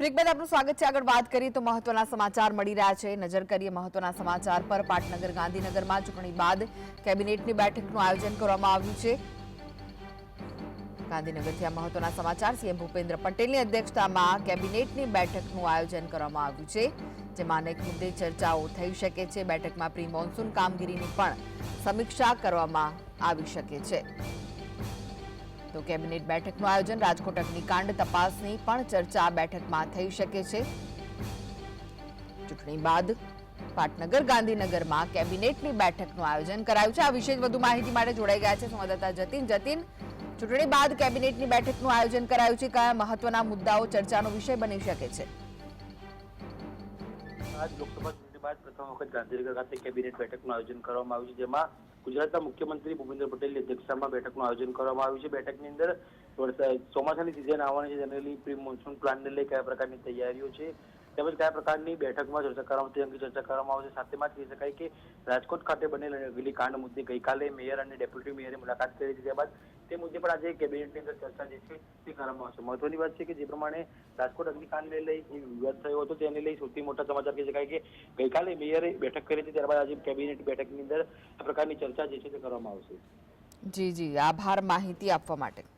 બ્રેકબાદ આપનું સ્વાગત આગળ વાત કરીએ તો મહત્વના સમાચાર મળી રહ્યા છે. નજર કરીએ મહત્વના સમાચાર પર. પાટનગર, ગાંધીનગરમાં ચૂંટણી બાદ કેબિનેટની બેઠકનું આયોજન કરવામાં આવ્યું છે. ગાંધીનગરથી આ મહત્વના સમાચાર. સીએમ ભૂપેન્દ્ર પટેલની અધ્યક્ષતામાં કેબિનેટની બેઠકનું આયોજન કરવામાં આવ્યું છે, જેમાં અનેક મુદ્દે ચર્ચાઓ થઈ શકે છે. બેઠકમાં પ્રી મોન્સૂન કામગીરીની પણ સમીક્ષા કરવામાં આવી શકે છે. તો કેબિનેટ બેઠકનું આયોજન રાજકોટ અગ્નિકાંડ તપાસની પણ ચર્ચા બેઠકમાં થઈ શકે છે. ચૂંટણી બાદ પાટનગર ગાંધીનગરમાં કેબિનેટની બેઠકનું આયોજન કરાયું છે. આ વિશે વધુ માહિતી માટે જોડાઈ ગયા છે સંવાદદાતા જતીન. જતીન, ચૂંટણી બાદ કેબિનેટની બેઠકનું આયોજન કરાયું છે. કયા મહત્વના મુદ્દાઓ ચર્ચાનો વિષય બની શકે છે? આજ લોકસભા બાદ પ્રથમ વખત ગાંધીનગર ખાતે કેબિનેટ બેઠકનું આયોજન કરવામાં આવ્યું છે, જેમાં ગુજરાતના મુખ્યમંત્રી ભૂપેન્દ્ર પટેલની અધ્યક્ષતામાં બેઠકનું આયોજન કરવામાં આવ્યું છે. બેઠકની અંદર ચોમાસાની સિઝન આવવાની છે. જનરલી પ્રી મોન્સૂન પ્લાનને લઈ કયા પ્રકારની તૈયારીઓ છે? તેમજ કયા પ્રકારની બેઠકમાં ચર્ચા કરવામાં તે અંગે ચર્ચા કરવામાં આવશે. સાથેમાં કહી શકાય કે રાજકોટ ખાતે બનેલ અગલી કાંડ મુદ્દે ગઈકાલે મેયર અને ડેપ્યુટી મેયરે મુલાકાત કરી હતી. ત્યારબાદ તે મુદ્દે પણ આજે કેબિનેટની અંદર ચર્ચા જે છે તે કરવામાં આવશે. મહત્વની વાત છે કે જે પ્રમાણે રાજકોટ અગ્નિકાંડને લઈ જે વિવાદ થયો હતો તેને લઈ સૌથી મોટા સમાચાર કહી શકાય કે ગઈકાલે મેયરે બેઠક કરી હતી. ત્યારબાદ આજે કેબિનેટ બેઠકની અંદર આ પ્રકારની ચર્ચા જે છે તે કરવામાં આવશે. જી જી. આભાર માહિતી આપવા માટે.